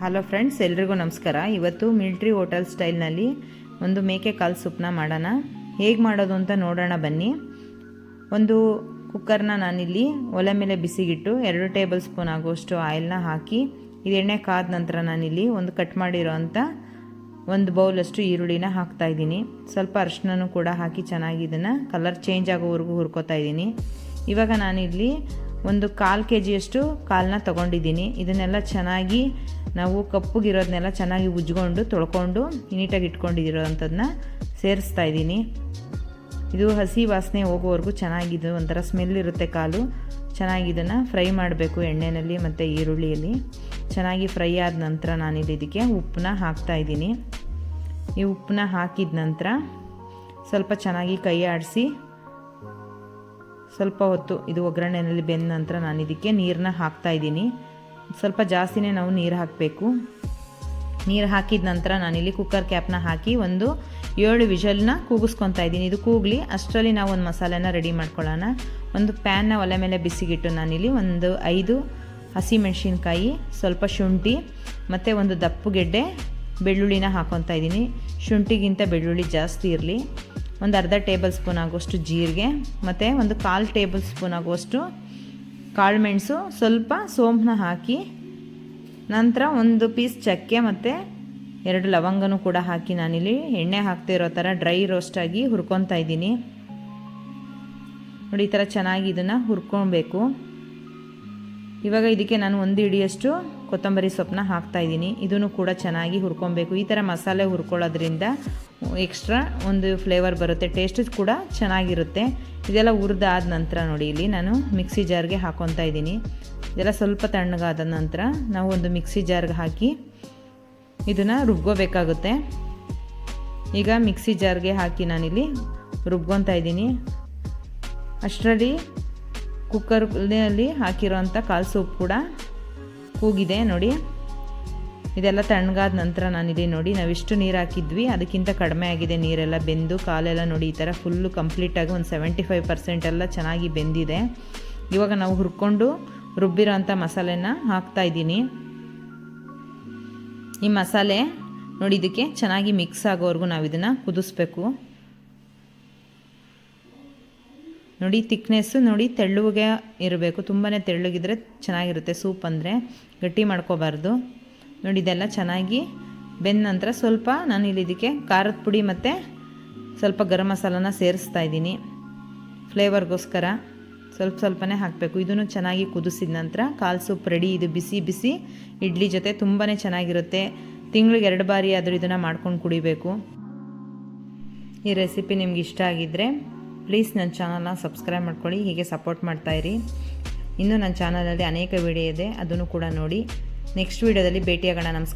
Hello friends ಎಲ್ರಿಗೂ ನಮಸ್ಕಾರ. ಇವತ್ತು ಮಿಲ್ಟ್ರಿ ಹೋಟೆಲ್ ಸ್ಟೈಲ್ನಲ್ಲಿ ಒಂದು ಮೇಕೆ ಕಾಲು ಸೂಪ್ನ ಮಾಡೋಣ. ಹೇಗೆ ಮಾಡೋದು ಅಂತ ನೋಡೋಣ ಬನ್ನಿ. ಒಂದು ಕುಕ್ಕರ್ನ ನಾನಿಲ್ಲಿ ಒಲೆ ಮೇಲೆ ಬಿಸಿಗಿಟ್ಟು ಎರಡು ಟೇಬಲ್ ಸ್ಪೂನ್ ಆಗುವಷ್ಟು ಆಯಿಲ್ನ ಹಾಕಿ, ಇದು ಎಣ್ಣೆ ಕಾದ ನಂತರ ನಾನಿಲ್ಲಿ ಒಂದು ಕಟ್ ಮಾಡಿರೋ ಅಂಥ ಒಂದು ಬೌಲಷ್ಟು ಈರುಳ್ಳಿನ ಹಾಕ್ತಾ ಇದ್ದೀನಿ. ಸ್ವಲ್ಪ ಅರಿಶಿನೂ ಕೂಡ ಹಾಕಿ ಚೆನ್ನಾಗಿ ಇದನ್ನು ಕಲರ್ ಚೇಂಜ್ ಆಗೋವರೆಗೂ ಹುರ್ಕೋತಾ ಇದ್ದೀನಿ. ಇವಾಗ ನಾನಿಲ್ಲಿ ಒಂದು ಕಾಲು ಕೆ ಜಿಯಷ್ಟು ಕಾಲನ್ನ ತೊಗೊಂಡಿದ್ದೀನಿ. ಇದನ್ನೆಲ್ಲ ಚೆನ್ನಾಗಿ ನಾವು ಕಪ್ಪಗಿರೋದನ್ನೆಲ್ಲ ಚೆನ್ನಾಗಿ ಉಜ್ಕೊಂಡು ತೊಳ್ಕೊಂಡು, ನೀಟಾಗಿ ಇಟ್ಕೊಂಡಿರೋವಂಥದ್ದನ್ನ ಸೇರಿಸ್ತಾ ಇದ್ದೀನಿ. ಇದು ಹಸಿ ವಾಸನೆ ಹೋಗೋವರೆಗೂ ಚೆನ್ನಾಗಿದ್ದು, ಒಂಥರ ಸ್ಮೆಲ್ ಇರುತ್ತೆ ಕಾಲು. ಚೆನ್ನಾಗಿದನ್ನು ಫ್ರೈ ಮಾಡಬೇಕು ಎಣ್ಣೆಯಲ್ಲಿ ಮತ್ತು ಈರುಳ್ಳಿಯಲ್ಲಿ. ಚೆನ್ನಾಗಿ ಫ್ರೈ ಆದ ನಂತರ ನಾನಿಲ್ಲಿ ಇದಕ್ಕೆ ಉಪ್ಪನ್ನ ಹಾಕ್ತಾ ಇದ್ದೀನಿ. ಈ ಉಪ್ಪನ್ನ ಹಾಕಿದ ನಂತರ ಸ್ವಲ್ಪ ಚೆನ್ನಾಗಿ ಕೈ ಆಡಿಸಿ, ಸ್ವಲ್ಪ ಹೊತ್ತು ಇದು ಒಗ್ಗರಣೆಯಲ್ಲಿ ಬೆಂದ ನಂತರ ನಾನು ಇದಕ್ಕೆ ನೀರನ್ನ ಹಾಕ್ತಾ ಇದ್ದೀನಿ. ಸ್ವಲ್ಪ ಜಾಸ್ತಿನೇ ನಾವು ನೀರು ಹಾಕಬೇಕು. ನೀರು ಹಾಕಿದ ನಂತರ ನಾನಿಲ್ಲಿ ಕುಕ್ಕರ್ ಕ್ಯಾಪ್ನ ಹಾಕಿ ಒಂದು ಏಳು ವಿಷಲ್ನ ಕೂಗಿಸ್ಕೊತಾ ಇದ್ದೀನಿ. ಇದು ಕೂಗಲಿ, ಅಷ್ಟರಲ್ಲಿ ನಾವು ಒಂದು ಮಸಾಲೆನ ರೆಡಿ ಮಾಡ್ಕೊಳ್ಳೋಣ. ಒಂದು ಪ್ಯಾನ್ನ ಒಲೆ ಮೇಲೆ ಬಿಸಿಗಿಟ್ಟು ನಾನಿಲ್ಲಿ ಒಂದು ಐದು ಹಸಿ ಮೆಣಸಿನ್ಕಾಯಿ, ಸ್ವಲ್ಪ ಶುಂಠಿ, ಮತ್ತು ಒಂದು ದಪ್ಪುಗೆಡ್ಡೆ ಬೆಳ್ಳುಳ್ಳಿನ ಹಾಕೊತಾ ಇದ್ದೀನಿ. ಶುಂಠಿಗಿಂತ ಬೆಳ್ಳುಳ್ಳಿ ಜಾಸ್ತಿ ಇರಲಿ. ಒಂದು ಅರ್ಧ ಟೇಬಲ್ ಸ್ಪೂನ್ ಆಗುವಷ್ಟು ಜೀರಿಗೆ, ಮತ್ತು ಒಂದು ಕಾಲು ಟೇಬಲ್ ಸ್ಪೂನ್ ಆಗುವಷ್ಟು ಕಾಳು ಮೆಣಸು, ಸ್ವಲ್ಪ ಸೋಂಪನ್ನ ಹಾಕಿ, ನಂತರ ಒಂದು ಪೀಸ್ ಚಕ್ಕೆ ಮತ್ತು ಎರಡು ಲವಂಗನೂ ಕೂಡ ಹಾಕಿ ನಾನಿಲ್ಲಿ ಎಣ್ಣೆ ಹಾಕ್ತಿರೋ ಥರ ಡ್ರೈ ರೋಸ್ಟಾಗಿ ಹುರ್ಕೊತಾ ಇದ್ದೀನಿ. ನೋಡಿ, ಈ ಥರ ಚೆನ್ನಾಗಿ ಇದನ್ನು ಹುರ್ಕೊಬೇಕು ಇವಾಗ ಇದಕ್ಕೆ ನಾನು ಒಂದು ಹಿಡಿಯಷ್ಟು ಕೊತ್ತಂಬರಿ ಸೊಪ್ಪನ್ನ ಹಾಕ್ತಾ ಇದ್ದೀನಿ. ಇದನ್ನು ಕೂಡ ಚೆನ್ನಾಗಿ ಹುರ್ಕೊಬೇಕು. ಈ ಥರ ಮಸಾಲೆ ಹುರ್ಕೊಳ್ಳೋದ್ರಿಂದ ಎಕ್ಸ್ಟ್ರಾ ಒಂದು ಫ್ಲೇವರ್ ಬರುತ್ತೆ. ಟೇಸ್ಟ್ ಕೂಡ ಚೆನ್ನಾಗಿರುತ್ತೆ. ಇದೆಲ್ಲ ಹುರಿದಾದ ನಂತರ ನೋಡಿ ಇಲ್ಲಿ ನಾನು ಮಿಕ್ಸಿ ಜಾರ್ಗೆ ಹಾಕೊತಾ ಇದ್ದೀನಿ. ಇದೆಲ್ಲ ಸ್ವಲ್ಪ ತಣ್ಣಗಾದ ನಂತರ ನಾವು ಒಂದು ಮಿಕ್ಸಿ ಜಾರ್ಗೆ ಹಾಕಿ ಇದನ್ನು ರುಬ್ಕೋಬೇಕಾಗುತ್ತೆ. ಈಗ ಮಿಕ್ಸಿ ಜಾರ್ಗೆ ಹಾಕಿ ನಾನಿಲ್ಲಿ ರುಬ್ಕೊತಾ ಇದ್ದೀನಿ. ಅಷ್ಟರಲ್ಲಿ ಕುಕ್ಕರ್ನಲ್ಲಿ ಹಾಕಿರೋಂಥ ಕಾಲು ಸೂಪ್ ಕೂಡ ಕೂಗಿದೆ ನೋಡಿ. ಇದೆಲ್ಲ ತಣ್ಣಗಾದ ನಂತರ ನಾನಿದೆ ನೋಡಿ, ನಾವಿಷ್ಟು ನೀರು ಹಾಕಿದ್ವಿ. ಅದಕ್ಕಿಂತ ಕಡಿಮೆ ಆಗಿದೆ ನೀರೆಲ್ಲ ಬೆಂದು, ಕಾಲೆಲ್ಲ ನೋಡಿ ಈ ಥರ ಫುಲ್ಲು ಕಂಪ್ಲೀಟಾಗಿ ಒಂದು ಸೆವೆಂಟಿ ಫೈವ್ ಪರ್ಸೆಂಟ್ ಎಲ್ಲ ಚೆನ್ನಾಗಿ ಬೆಂದಿದೆ. ಇವಾಗ ನಾವು ಹುರ್ಕೊಂಡು ರುಬ್ಬಿರೋ ಅಂಥ ಮಸಾಲೆನ ಹಾಕ್ತಾ ಇದ್ದೀನಿ. ಈ ಮಸಾಲೆ ನೋಡಿ, ಇದಕ್ಕೆ ಚೆನ್ನಾಗಿ ಮಿಕ್ಸ್ ಆಗೋವರೆಗೂ ನಾವು ಇದನ್ನು ಕುದಿಸ್ಬೇಕು. ನೋಡಿ ತಿಕ್ನೆಸ್ಸು ನೋಡಿ ತೆಳ್ಳಗೆ ಇರಬೇಕು. ತುಂಬಾ ತೆಳ್ಳಗಿದ್ರೆ ಚೆನ್ನಾಗಿರುತ್ತೆ ಸೂಪ್ ಅಂದರೆ. ಗಟ್ಟಿ ಮಾಡ್ಕೋಬಾರ್ದು. ನೋಡಿ, ಇದೆಲ್ಲ ಚೆನ್ನಾಗಿ ಬೆಂದ ನಂತರ ಸ್ವಲ್ಪ ನಾನು ಇಲ್ಲಿ ಇದಕ್ಕೆ ಖಾರದ ಪುಡಿ ಮತ್ತು ಸ್ವಲ್ಪ ಗರಂ ಮಸಾಲನ ಸೇರಿಸ್ತಾ ಇದ್ದೀನಿ. ಫ್ಲೇವರ್ಗೋಸ್ಕರ ಸ್ವಲ್ಪ ಸ್ವಲ್ಪನೇ ಹಾಕಬೇಕು. ಇದನ್ನು ಚೆನ್ನಾಗಿ ಕುದಿಸಿದ ನಂತರ ಕಾಲು ಸೂಪ್ ರೆಡಿ, ಇದು ಬಿಸಿ ಬಿಸಿ ಇಡ್ಲಿ ಜೊತೆ ತುಂಬಾ ಚೆನ್ನಾಗಿರುತ್ತೆ. ತಿಂಗಳಿಗೆ ಎರಡು ಬಾರಿ ಆದರೂ ಇದನ್ನು ಮಾಡ್ಕೊಂಡು ಕುಡಿಬೇಕು. ಈ ರೆಸಿಪಿ ನಿಮ್ಗೆ ಇಷ್ಟ ಆಗಿದ್ದರೆ ಪ್ಲೀಸ್ ನನ್ನ ಚಾನಲ್ನ ಸಬ್ಸ್ಕ್ರೈಬ್ ಮಾಡ್ಕೊಳ್ಳಿ, ಹೀಗೆ ಸಪೋರ್ಟ್ ಮಾಡ್ತಾಯಿರಿ ಇನ್ನೂ ನನ್ನ ಚಾನಲಲ್ಲಿ ಅನೇಕ ವಿಡಿಯೋ ಇದೆ, ಅದನ್ನು ಕೂಡ ನೋಡಿ. ನೆಕ್ಸ್ಟ್ ವೀಡಿಯೋದಲ್ಲಿ ಭೇಟಿಯಾಗೋಣ. ನಮಸ್ಕಾರ.